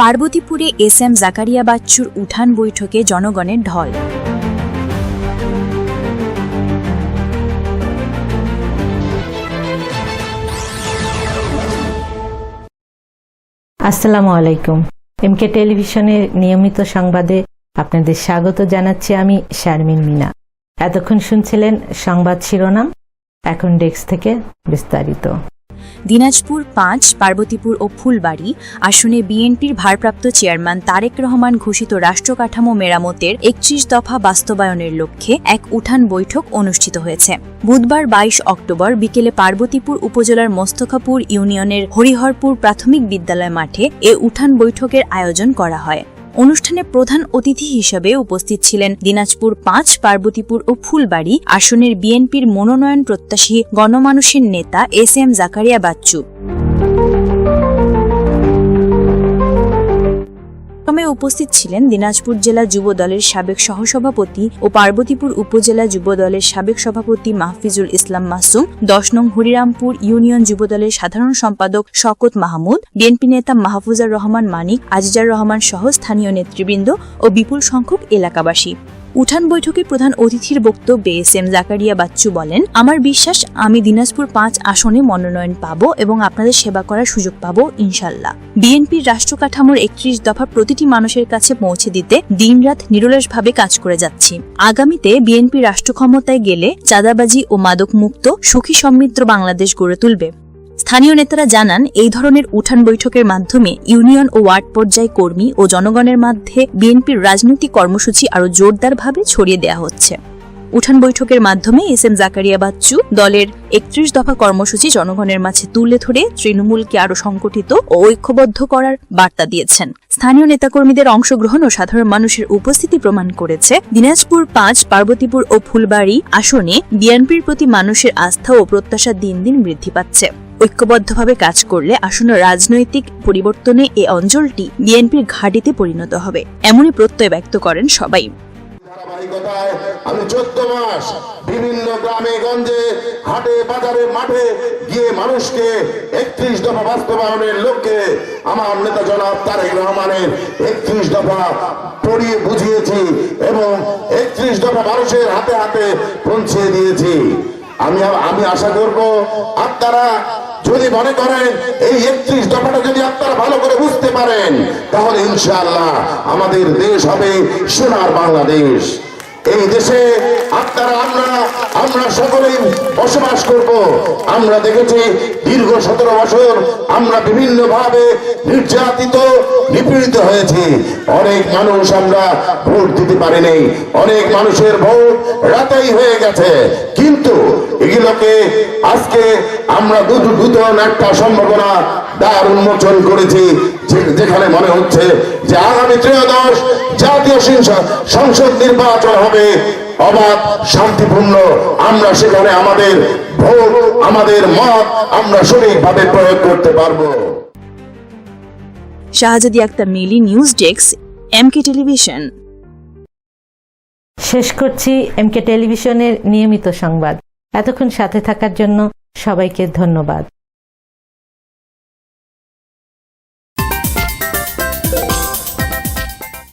পার্বতীপুরে S M Zakaria বাচ্চুর উঠান বৈঠকে জনগণের ঢল। আসসালামু আলাইকুম। এমকে টেলিভিশনের নিয়মিত সংবাদে আপনাদের স্বাগত জানাচ্ছি আমি শারমিন মিনা। এতক্ষণ শুনছিলেন সংবাদ শিরোনাম, এখন ডেস্ক থেকে বিস্তারিত। দিনাজপুর পাঁচ, পার্বতীপুর ও ফুলবাড়ি আসনে বিএনপির ভারপ্রাপ্ত চেয়ারম্যান তারেক রহমান ঘোষিত রাষ্ট্র কাঠামো মেরামতের একত্রিশ দফা বাস্তবায়নের লক্ষ্যে এক উঠান বৈঠক অনুষ্ঠিত হয়েছে। বুধবার বাইশ অক্টোবর বিকেলে পার্বতীপুর উপজেলার মোস্তফাপুর ইউনিয়নের হরিহরপুর প্রাথমিক বিদ্যালয় মাঠে এ উঠান বৈঠকের আয়োজন করা হয়। অনুষ্ঠানে প্রধান অতিথি হিসেবে উপস্থিত ছিলেন দিনাজপুর পাঁচ, পার্বতীপুর ও ফুলবাড়ি আসনের বিএনপির মনোনয়ন প্রত্যাশী গণমানুষের নেতা এস এম জাকারিয়া বাচ্চু। ক্রমে উপস্থিত ছিলেন দিনাজপুর জেলা যুব দলের সাবেক সহসভাপতি ও পার্বতীপুর উপজেলা যুব দলের সাবেক সভাপতি মাহফিজুল ইসলাম মাসুম, দশ নং হরিরামপুর ইউনিয়ন যুব দলের সাধারণ সম্পাদক শকত মাহমুদ, বিএনপি নেতা মাহফুজার রহমান মানিক, আজিজার রহমান সহ স্থানীয় নেতৃবৃন্দ ও বিপুল সংখ্যক এলাকাবাসী। উঠান বৈঠকে প্রধান অতিথির বক্তব্যে এস এম জাকারিয়া বাচ্চু বলেন, আমার বিশ্বাস, আমি দিনাজপুর পাঁচ আসনে মনোনয়ন পাব এবং আপনাদের সেবা করার সুযোগ পাব, ইনশাল্লাহ। বিএনপির রাষ্ট্র কাঠামোর একত্রিশ দফা প্রতিটি মানুষের কাছে পৌঁছে দিতে দিনরাত নিরলসভাবে কাজ করে যাচ্ছি। আগামীতে বিএনপি রাষ্ট্র ক্ষমতায় গেলে চাঁদাবাজি ও মাদক মুক্ত সুখী সমৃদ্ধ বাংলাদেশ গড়ে তুলবে। স্থানীয় নেতারা জানান, এই ধরনের উঠান বৈঠকের মাধ্যমে ইউনিয়ন ও ওয়ার্ড পর্যায়ে কর্মী ও জনগণের মধ্যে বিএনপির রাজনৈতিক কর্মসূচি আরও জোরদারভাবে ছড়িয়ে দেওয়া হচ্ছে। উঠান বৈঠকের মাধ্যমে এস এম জাকারিয়া বাচ্চু দলের একত্রিশ দফা কর্মসূচি জনগণের মাঝে তুলে ধরে তৃণমূলকে আরও সংগঠিত ও ঐক্যবদ্ধ করার বার্তা দিয়েছেন। স্থানীয় নেতাকর্মীদের অংশগ্রহণ ও সাধারণ মানুষের উপস্থিতি প্রমাণ করেছে। দিনাজপুর পাঁচ, পার্বতীপুর ও ফুলবাড়ি আসনে বিএনপির প্রতি মানুষের আস্থা ও প্রত্যাশা দিন দিন বৃদ্ধি পাচ্ছে। ঐক্যবদ্ধভাবে কাজ করলে আসন্ন রাজনৈতিক পরিবর্তনে এ অঞ্চলটি বিএনপির ঘাঁটিতে পরিণত হবে, এমনই প্রত্যয় ব্যক্ত করেন সবাই। আমি চোদ্দ মাস বিভিন্ন গ্রামে গঞ্জে, হাটে, বাজারে, মাঠে গিয়ে মানুষকে একত্রিশ দফা বাস্তবায়নের লক্ষ্যে আমার নেতা জনাব তারেক রহমানের একত্রিশ দফা পড়িয়ে বুঝিয়েছি এবং একত্রিশ দফা মানুষের হাতে হাতে পৌঁছে দিয়েছি। আমি আমি আশা করব আপনারা যদি মনে করেন এই একত্রিশ দফাটা যদি আপনারা ভালো করে বুঝতে পারেন, তাহলে ইনশাআল্লাহ আমাদের দেশ হবে সোনার বাংলাদেশ। এই দেশে আপনারা আমরা আমরা সকলেই বসবাস করব। আমরা দেখেছি দীর্ঘ সতেরো বছর আমরা বিভিন্ন ভাবে নির্যাতিত, নিপীড়িত হয়েছি। অনেক মানুষ আমরা ভোট দিতে পারিনি। অনেক মানুষের ভোট রাতেই হয়ে গেছে। কিন্তু এগুলোকে আজকে আমরা দুটো নূতন একটা সম্ভাবনা দ্বার উন্মোচন করেছি যেখানে মনে হচ্ছে যে আগামী ত্রয়োদশ জাতীয় সংসদ নির্বাচন হবে। অবাধ শান্তিপূর্ণ। আমরা সেখানে আমাদের ভোট আমাদের মত আমরা সঠিকভাবে প্রয়োগ করতে পারব। Shahzadi Akter Mili news desk MK television. শেষ করছি এমকে টেলিভিশনের নিয়মিত সংবাদ। এতক্ষণ সাথে থাকার জন্য সবাইকে ধন্যবাদ।